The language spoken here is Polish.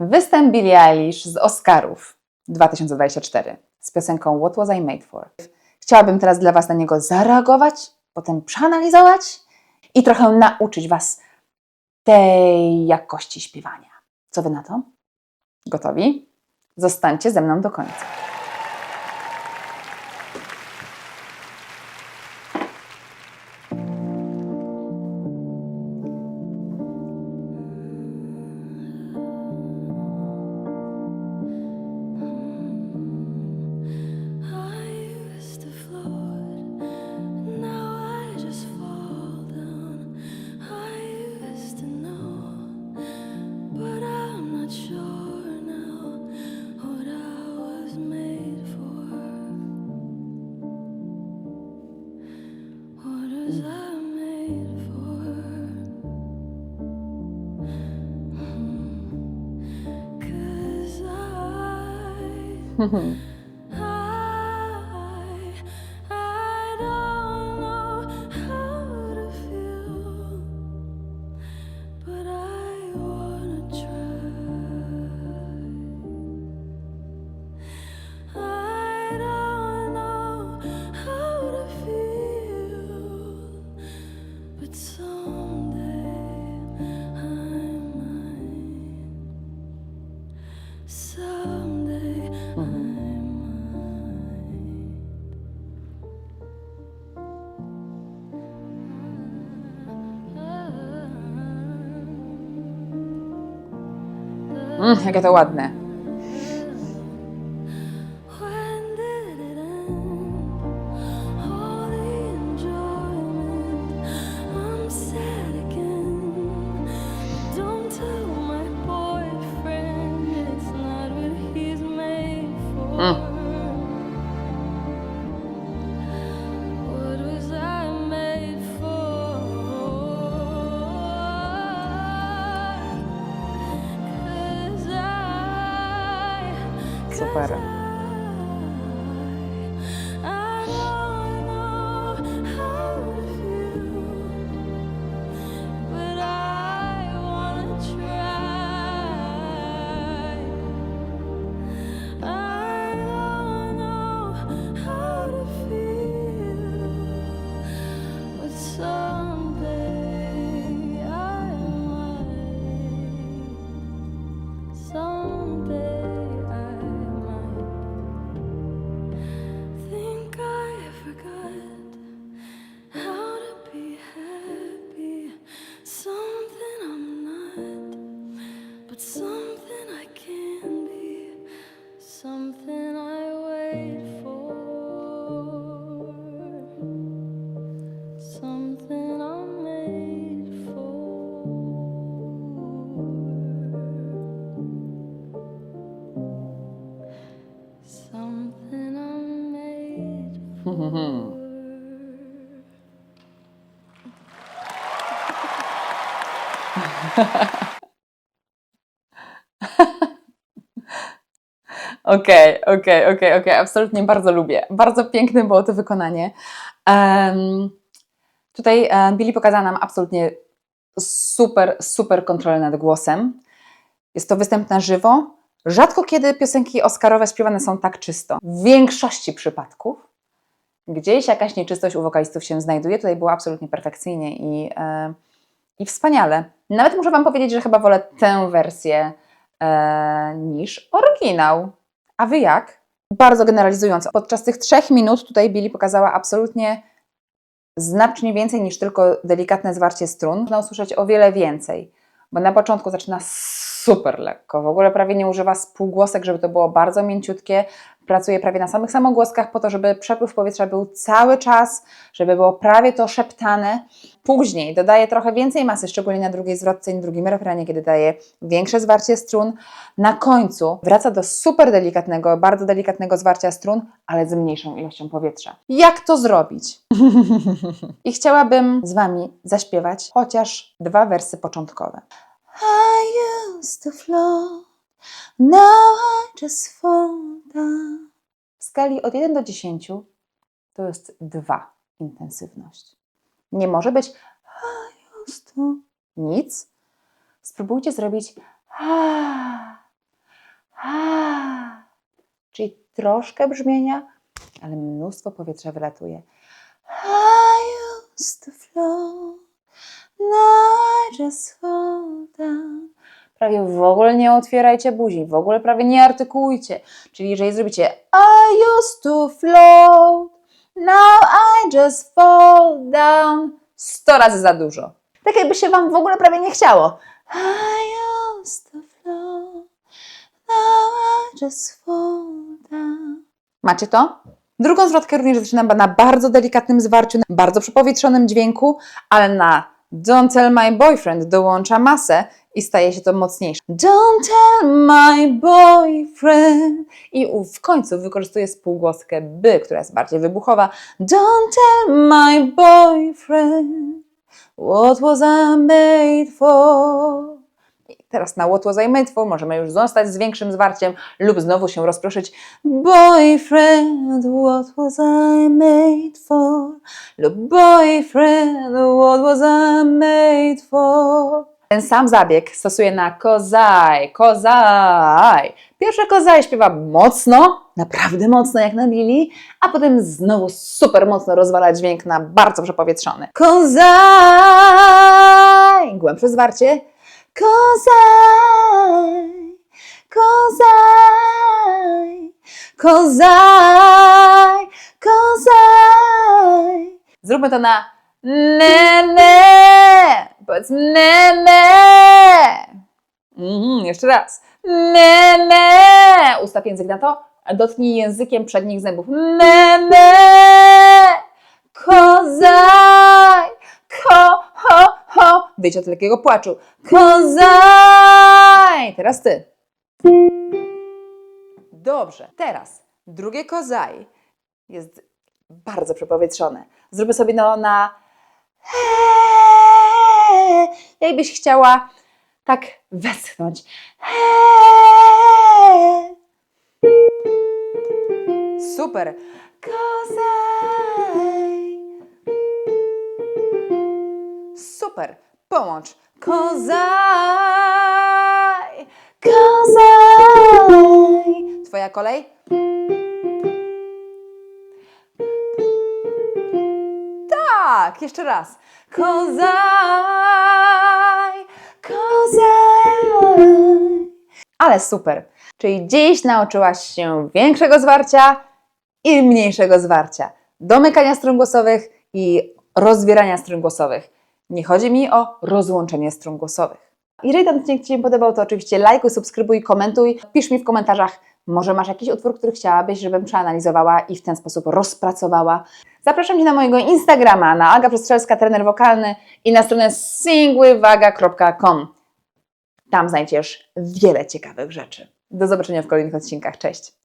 Występ Billie Eilish z Oscarów 2024 z piosenką What Was I Made For. Chciałabym teraz dla Was na niego zareagować, potem przeanalizować i trochę nauczyć Was tej jakości śpiewania. Co Wy na to? Gotowi? Zostańcie ze mną do końca. Hmm. Mm, jakie to ładne. 'Cause Okej, okej, okej, okej, absolutnie bardzo lubię. Bardzo piękne było to wykonanie. Em, tutaj e, Billy pokazała nam absolutnie super, super kontrolę nad głosem. Jest to występ na żywo. Rzadko kiedy piosenki oscarowe śpiewane są tak czysto. W większości przypadków gdzieś jakaś nieczystość u wokalistów się znajduje. Tutaj było absolutnie perfekcyjnie i, e, i wspaniale. Nawet muszę Wam powiedzieć, że chyba wolę tę wersję e, niż oryginał. A Wy jak? Bardzo generalizując, podczas tych trzech minut tutaj Billy pokazała absolutnie znacznie więcej niż tylko delikatne zwarcie strun. Można usłyszeć o wiele więcej, bo na początku zaczyna super lekko, w ogóle prawie nie używa spółgłosek, żeby to było bardzo mięciutkie. Pracuje prawie na samych samogłoskach po to, żeby przepływ powietrza był cały czas, żeby było prawie to szeptane. Później dodaje trochę więcej masy, szczególnie na drugiej zwrotce i na drugim refrenie, kiedy daje większe zwarcie strun. Na końcu wraca do super delikatnego, bardzo delikatnego zwarcia strun, ale z mniejszą ilością powietrza. Jak to zrobić? I chciałabym z Wami zaśpiewać chociaż dwa wersy początkowe. I used to float, now I just fall down. W skali od 1 do 10 to jest 2 intensywność. Nie może być I used to nic. Spróbujcie zrobić czyli troszkę brzmienia, ale mnóstwo powietrza wylatuje. I used to float, now I just fall. Prawie w ogóle nie otwierajcie buzi, w ogóle prawie nie artykułujcie. Czyli jeżeli zrobicie I used to float, now I just fall down, 100 razy za dużo. Tak jakby się Wam w ogóle prawie nie chciało. I used to float, now I just fall down. Macie to? Drugą zwrotkę również zaczynam na bardzo delikatnym zwarciu, bardzo przepowietrzonym dźwięku, ale na Don't tell my boyfriend dołącza masę i staje się to mocniejsze. Don't tell my boyfriend. I w końcu wykorzystuję spółgłoskę by, która jest bardziej wybuchowa. Don't tell my boyfriend what was I made for. Teraz na Made For możemy już zostać z większym zwarciem lub znowu się rozproszyć. Boyfriend, what was I made for? Lub boyfriend, what was I made for? Ten sam zabieg stosuję na kozaj, kozaj. Pierwsze kozaj śpiewa mocno, naprawdę mocno jak na Lili, a potem znowu super mocno rozwala dźwięk na bardzo przepowietrzony. Kozaj! Głębsze zwarcie. Kozaj, kozaj, kozaj, kozaj. Zróbmy to na ne, ne. Powiedz ne, ne. Mhm, jeszcze raz. Ne, ne. Ustaw język na to, dotknij językiem przednich zębów. Ne, ne. Ko, ho, Wyjdź od lekkiego płaczu. Kozaj. Teraz ty. Dobrze. Teraz drugie kozaj jest bardzo przepowietrzone. Zróbmy sobie no na he, jakbyś chciała tak westchnąć. He. Super. Kozaj. Super. Połącz. Kozaj. Kozaj. Twoja kolej. Tak, jeszcze raz. Kozaj, kozaj. Ale super. Czyli dziś nauczyłaś się większego zwarcia i mniejszego zwarcia. Domykania strun głosowych i rozbierania strun głosowych. Nie chodzi mi o rozłączenie strun głosowych. Jeżeli ten odcinek Ci się podobał, to oczywiście lajkuj, subskrybuj, komentuj. Pisz mi w komentarzach, może masz jakiś utwór, który chciałabyś, żebym przeanalizowała i w ten sposób rozpracowała. Zapraszam Cię na mojego Instagrama, na Aga Przestrzelska, trener wokalny i na stronę singwywaga.com. Tam znajdziesz wiele ciekawych rzeczy. Do zobaczenia w kolejnych odcinkach. Cześć!